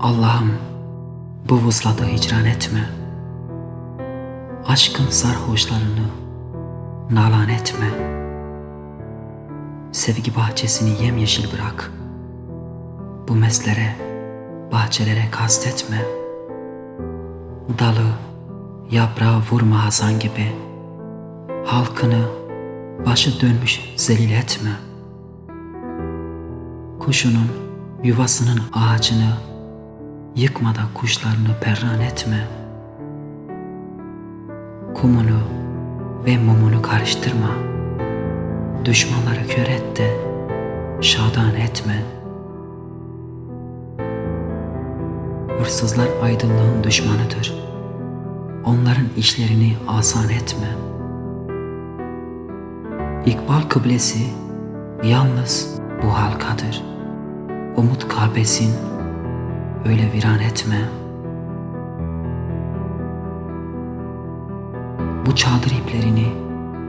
Allah'ım bu vuzlada hicran etme. Aşkın sarhoşlarını nalan etme. Sevgi bahçesini yemyeşil bırak. Bu meslere, bahçelere kastetme. Dalı, yaprağı vurma Hasan gibi. Halkını başı dönmüş zelil etme. Kuşunun yuvasının ağacını yıkmada kuşlarını perran etme. Kumunu ve mumunu karıştırma. Düşmanları kör et de şadan etme. Hırsızlar aydınlığın düşmanıdır. Onların işlerini asan etme. İkbal kıblesi yalnız bu halkadır. Umut Kabe'sin öyle viran etme. Bu çadır iplerini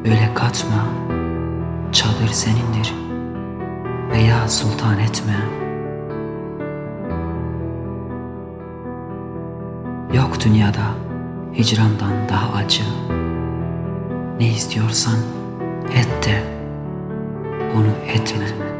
öyle katma. Çadır senindir veya sultan etme. Yok dünyada hicrandan daha acı. Ne istiyorsan et de onu etme.''